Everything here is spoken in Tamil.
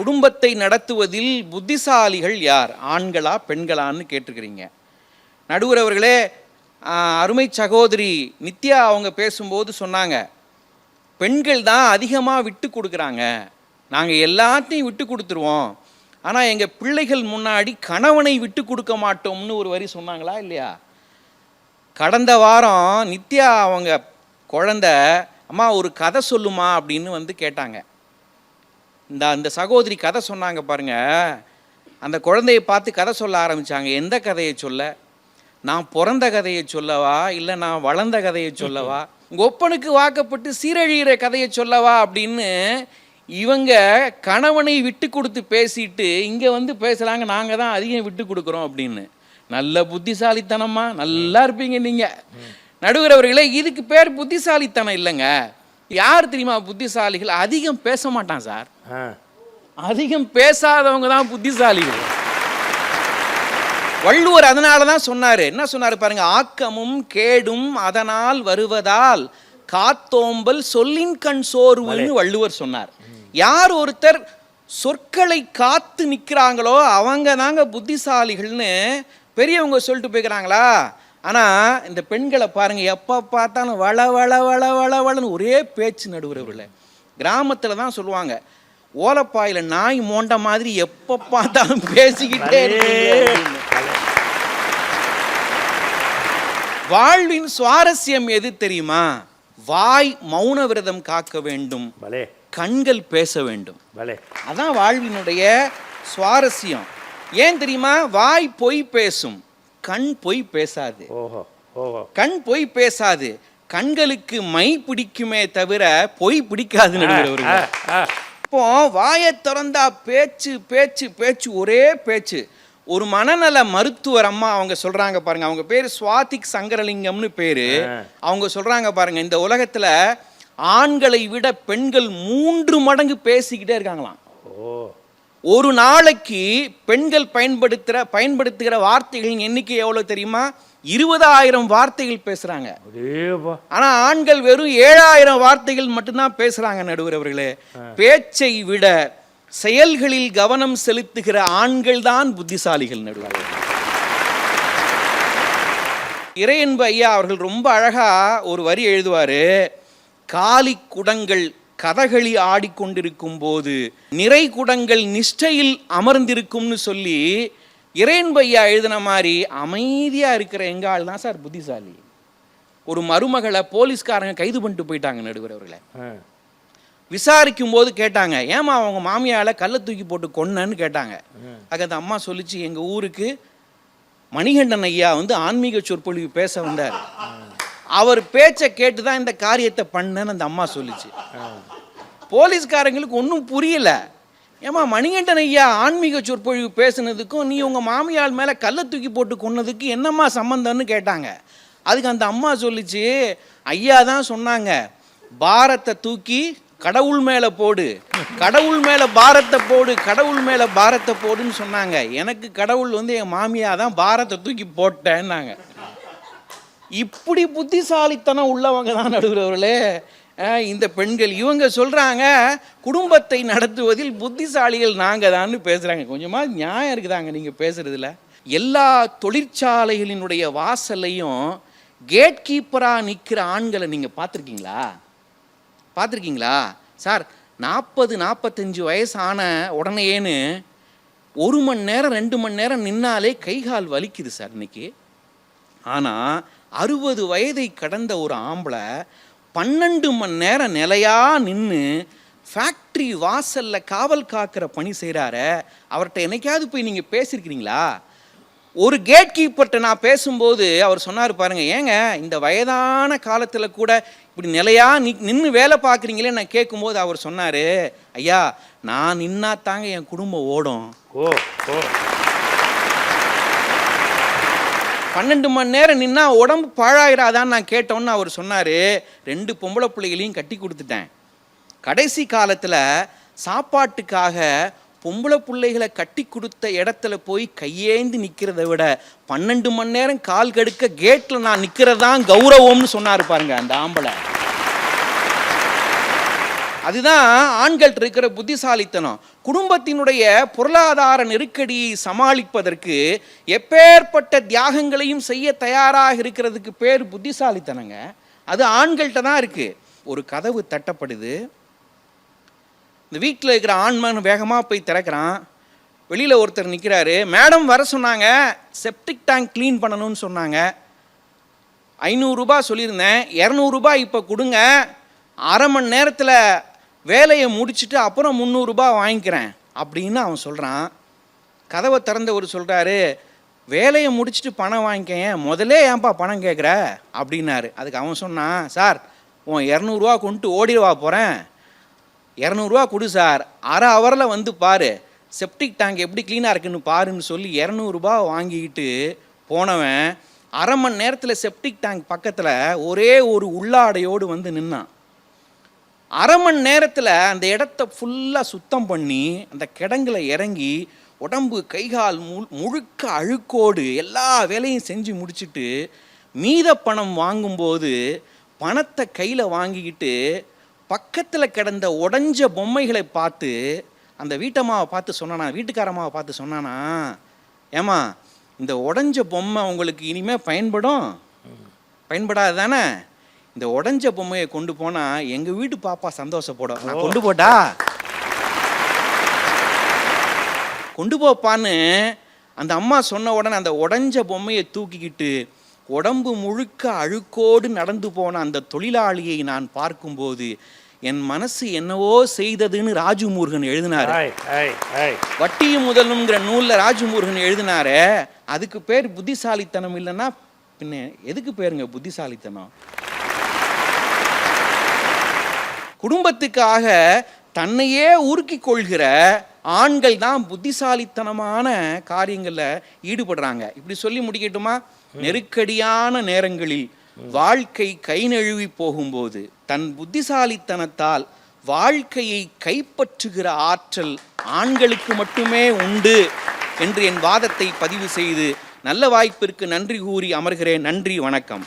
குடும்பத்தை நடத்துவதில் புத்திசாலிகள் யார்? ஆண்களா பெண்களான்னு கேட்டிருக்கிறீங்க. நடுவர் அவர்களே அருமை சகோதரி நித்யா அவங்க பேசும்போது சொன்னாங்க பெண்கள் தான் அதிகமாக விட்டு கொடுக்குறாங்க. நாங்கள் எல்லாத்தையும் விட்டு கொடுத்துருவோம். ஆனால் எங்கள் பிள்ளைகள் முன்னாடி கணவனை விட்டு கொடுக்க மாட்டோம்னு ஒரு வரி சொன்னாங்களா இல்லையா? கடந்த வாரம் நித்யா அவங்க குழந்த அம்மா ஒரு கதை சொல்லுமா? அப்படின்னு வந்து கேட்டாங்க. இந்த அந்த சகோதரி கதை சொன்னாங்க பாருங்க. அந்த குழந்தையை பார்த்து கதை சொல்ல ஆரம்பிச்சாங்க. எந்த கதையை சொல்ல? நான் பிறந்த கதையை சொல்லவா? இல்லை நான் வளர்ந்த கதையை சொல்லவா? ஒப்பனுக்கு வாக்கப்பட்டு சீரழிகிற கதையை சொல்லவா? அப்படின்னு இவங்க கணவனை விட்டு கொடுத்து பேசிட்டு இங்கே வந்து பேசுகிறாங்க நாங்கள் தான் அதிகம் விட்டு கொடுக்குறோம் அப்படின்னு. நல்ல புத்திசாலித்தனமா? நல்லா இருப்பீங்க நீங்கள் நடுகிறவர்களே இதுக்கு பேர் புத்திசாலித்தனம் இல்லைங்க. யார் தெரியுமா புத்திசாலிகள்? அதிகம் பேச மாட்டான் சார். அதிகம் பேசாதவங்க தான் புத்திசாலிகள். வள்ளுவர் அதனால தான் சொன்னாரு. என்ன சொன்னாரு பாருங்க? ஆக்கமும் கேடும் அதனால் வருவதால் காத்தோம்பல் சொல்லின் கண் சோர்வுன்னு வள்ளுவர் சொன்னார். யார் ஒருத்தர் சொற்களை காத்து நிற்கிறாங்களோ அவங்க தாங்க புத்திசாலிகள்னு பெரியவங்க சொல்லிட்டு போய்க்கிறாங்களா? ஆனா இந்த பெண்களை பாருங்க எப்போ பார்த்தாலும் வள வள வள வள வளன்னு ஒரே பேச்சு நடுவுறவுல கிராமத்துல தான் சொல்லுவாங்க ஓலப்பாயில நாய் மோண்ட மாதிரி எப்போ பார்த்தாலும் பேசிக்கிட்டே. வாழ்வின் சுவாரஸ்யம் எது தெரியுமா? வாய் மௌன விரதம் காக்க வேண்டும். கண்கள் பேச வேண்டும். அதான் வாழ்வினுடைய சுவாரஸ்யம். ஏன் தெரியுமா? வாய் பொய் பேசும். கண் பொய் பேசாது. ஓஹோ ஓஹோ. கண் பொய் பேசாது. கண்களுக்கு மை பிடிக்குமே தவிர பொய் பிடிக்காது ஆ. இப்போ வாயை திறந்தா பேச்சு பேச்சு பேச்சு ஒரே பேச்சு. ஒரு மனநல மருத்துவர் அம்மா அவங்க சொல்றாங்க பாருங்க. அவங்க பேர் சுவாதிக் சங்கரலிங்கம்னு பேரு. அவங்க சொல்றாங்க பாருங்க இந்த உலகத்துல ஆண்களை விட பெண்கள் மூன்று மடங்கு பேசிக்கிட்டே இருக்காங்களாம். ஓ. ஒரு நாளைக்கு பெண்கள் பயன்படுத்துகிற பயன்படுத்துகிற வார்த்தைகளின் எண்ணிக்கை எவ்வளோ தெரியுமா? இருபதாயிரம் வார்த்தைகள் பேசுறாங்க. அப்படியேப்பா ஆனா ஆண்கள் வெறும் ஏழாயிரம் வார்த்தைகள் மட்டும்தான் பேசுறாங்க நடுவர் அவர்களே பேச்சை விட செயல்களில் கவனம் செலுத்துகிற ஆண்கள் தான் புத்திசாலிகள் நடுவர் இறையன்பு ஐயா அவர்கள் ரொம்ப அழகா ஒரு வரி எழுதுவாரு காலி குடங்கள் கதகளி ஆடிக்கொண்டிருக்கும் போது நிறை குடங்கள் நிஷ்டையில் அமர்ந்திருக்கும்னு சொல்லி இறையன்பு ஐயா எழுதின மாதிரி அமைதியா இருக்கிற எங்க ஆள் தான் சார் புத்திசாலி. ஒரு மருமகளை போலீஸ்காரங்க கைது பண்ணிட்டு போயிட்டாங்க நடுவர் அவர்களை. விசாரிக்கும் போது கேட்டாங்க ஏமா அவங்க மாமியால கல்லை தூக்கி போட்டு கொன்னன்னு கேட்டாங்க. அதுக்கு அந்த அம்மா சொல்லிச்சு எங்க ஊருக்கு மணிகண்டன் ஐயா வந்து ஆன்மீக சொற்பொழிவு பேச வந்தார். அவர் பேச்சை கேட்டு தான் இந்த காரியத்தை பண்ணேன்னு அந்த அம்மா சொல்லிச்சு. போலீஸ்காரங்களுக்கு ஒன்றும் புரியல. ஏமா மணிகண்டன் ஐயா ஆன்மீக சொற்பொழிவு பேசுனதுக்கும் நீ உங்கள் மாமியார் மேலே கல்லை தூக்கி போட்டு கொன்னதுக்கு என்னம்மா சம்மந்தம்னு கேட்டாங்க. அதுக்கு அந்த அம்மா சொல்லிச்சு ஐயா தான் சொன்னாங்க பாரத்தை தூக்கி கடவுள் மேலே போடு கடவுள் மேலே பாரத்தை போடு கடவுள் மேலே பாரத்தை போடுன்னு சொன்னாங்க. எனக்கு கடவுள் வந்து என் மாமியாக தான் பாரத்தை தூக்கி போட்டேன்னாங்க. இப்படி புத்திசாலித்தனம் உள்ளவங்க தான் நடுகிறவர்களே. இந்த பெண்கள் இவங்க சொல்கிறாங்க குடும்பத்தை நடத்துவதில் புத்திசாலிகள் நாங்கள் தான் பேசுகிறாங்க கொஞ்சமாக நியாயம் இருக்குதாங்க நீங்கள் பேசுகிறதுல எல்லா தொழிற்சாலைகளினுடைய வாசல்லையும் கேட் கீப்பராக நிற்கிற ஆண்களை நீங்கள் பார்த்துருக்கீங்களா? பார்த்துருக்கீங்களா? சார் நாற்பது நாற்பத்தஞ்சு வயசு ஆன உடனேன்னு ஒரு மணி நேரம் ரெண்டு மணி நேரம் நின்னாலே கை கால் வலிக்குது சார் இன்னைக்கு. ஆனால் அறுபது வயதை கடந்த ஒரு ஆம்பளை பன்னெண்டு மணி நேரம் நிலையா நின்று ஃபேக்ட்ரி வாசலில் காவல் காக்கிற பணி செய்கிறார அவர்கிட்ட என்னைக்காவது போய் நீங்கள் பேசியிருக்கிறீங்களா ஒரு கேட் கீப்பர்கிட்ட நான் பேசும்போது அவர் சொன்னார் பாருங்கள் ஏங்க இந்த வயதான காலத்தில் கூட இப்படி நிலையா நி நின்று வேலை பார்க்குறீங்களே நான் கேட்கும்போது அவர் சொன்னார் ஐயா நான் நின்னா தாங்க என் குடும்பம் ஓடும். ஓ ஓ. பன்னெண்டு மணி நேரம் நின்னா உடம்பு பாழாயிராதான்னு நான் கேட்டோன்னு அவர் சொன்னார். ரெண்டு பொம்பளை பிள்ளைகளையும் கட்டி கொடுத்துட்டேன். கடைசி காலத்தில் சாப்பாட்டுக்காக பொம்பளை பிள்ளைகளை கட்டி கொடுத்த இடத்துல போய் கையேந்து நிற்கிறத விட பன்னெண்டு மணி நேரம் கால் கடுக்க கேட்டில் நான் நிற்கிறதான் கௌரவம்னு சொன்னார் பாருங்க அந்த ஆம்பளை. அதுதான் ஆண்கள் இருக்கிற புத்திசாலித்தனம். குடும்பத்தினுடைய பொருளாதார நெருக்கடியை சமாளிப்பதற்கு எப்பேற்பட்ட தியாகங்களையும் செய்ய தயாராக இருக்கிறதுக்கு பேர் புத்திசாலித்தனங்க. அது ஆண்கள்கிட்ட தான் இருக்கு. ஒரு கதவு தட்டப்படுது. இந்த வீட்டில் இருக்கிற ஆண்மன் வேகமாக போய் திறக்கிறான். வெளியில் ஒருத்தர் நிற்கிறாரு மேடம் வர சொன்னாங்க. செப்டிக் டேங்க் க்ளீன் பண்ணணும்னு சொன்னாங்க. ஐநூறுரூபா சொல்லியிருந்தேன். இரநூறுபா இப்போ கொடுங்க. அரை மணி நேரத்தில் வேலையை முடிச்சுட்டு அப்புறம் முந்நூறுரூபா வாங்கிக்கிறேன் அப்படின்னு அவன் சொல்கிறான் கதவை திறந்தவர் சொல்கிறாரு வேலையை முடிச்சுட்டு பணம் வாங்கிக்கேன் முதலே ஏன்பா பணம் கேட்குற அப்படின்னாரு. அதுக்கு அவன் சொன்னான் சார் உன் இரநூறுவா கொண்டு ஓடிடுவா போகிறேன் இரநூறுவா கொடு சார். அரை ஹவரில் வந்து பாரு. செப்டிக் டேங்க் எப்படி க்ளீனாக இருக்குன்னு பாருன்னு சொல்லி இரநூறுபா வாங்கிக்கிட்டு போனவன் அரை மணி நேரத்தில் செப்டிக் டேங்க் பக்கத்தில் ஒரே ஒரு உள்ளாடையோடு வந்து நின்னான். அரை மணி நேரத்தில் அந்த இடத்த ஃபுல்லாக சுத்தம் பண்ணி அந்த கிடங்குல இறங்கி உடம்பு கைகால் மு முழுக்க அழுக்கோடு எல்லா வேலையும் செஞ்சு முடிச்சிட்டு மீத பணம் வாங்கும்போது பணத்தை கையில் வாங்கிக்கிட்டு பக்கத்தில் கிடந்த உடஞ்ச பொம்மைகளை பார்த்து அந்த வீட்டம்மாவை பார்த்து சொன்னானா வீட்டுக்காரம்மாவை பார்த்து சொன்னானா ஏமா இந்த உடஞ்ச பொம்மை உங்களுக்கு இனிமேல் பயன்படும்? பயன்படாது தானே இந்த உடஞ்ச பொம்மையை கொண்டு போனா எங்க வீட்டு பாப்பா சந்தோஷப்படும். நான் கொண்டு போட்டா? கொண்டு போப்பான்னு அந்த அம்மா சொன்ன உடனே அந்த உடஞ்ச பொம்மையை தூக்கிக்கிட்டு உடம்பு முழுக்க அழுக்கோடு நடந்து போன அந்த தொழிலாளியை நான் பார்க்கும்போது என் மனசு என்னவோ செய்ததுன்னு ராஜுமுருகன் எழுதினாரு. வட்டியும் முதலுங்கிற நூல்ல ராஜமுருகன் எழுதினாரு அதுக்கு பேர் புத்திசாலித்தனம் இல்லைன்னா பின்ன எதுக்கு பேருங்க புத்திசாலித்தனம்? குடும்பத்துக்காக தன்னையே உருக்கிக் கொள்கிற ஆண்கள் தான் புத்திசாலித்தனமான காரியங்கள்ல ஈடுபடுறாங்க. இப்படி சொல்லி முடிக்கட்டுமா? நெருக்கடியான நேரங்களில் வாழ்க்கை கை நழுவி போகும்போது தன் புத்திசாலித்தனத்தால் வாழ்க்கையை கைப்பற்றுகிற ஆற்றல் ஆண்களுக்கு மட்டுமே உண்டு என்று என் வாதத்தை பதிவு செய்து நல்ல வாய்ப்பிற்கு நன்றி கூறி அமர்கிறேன். நன்றி வணக்கம்.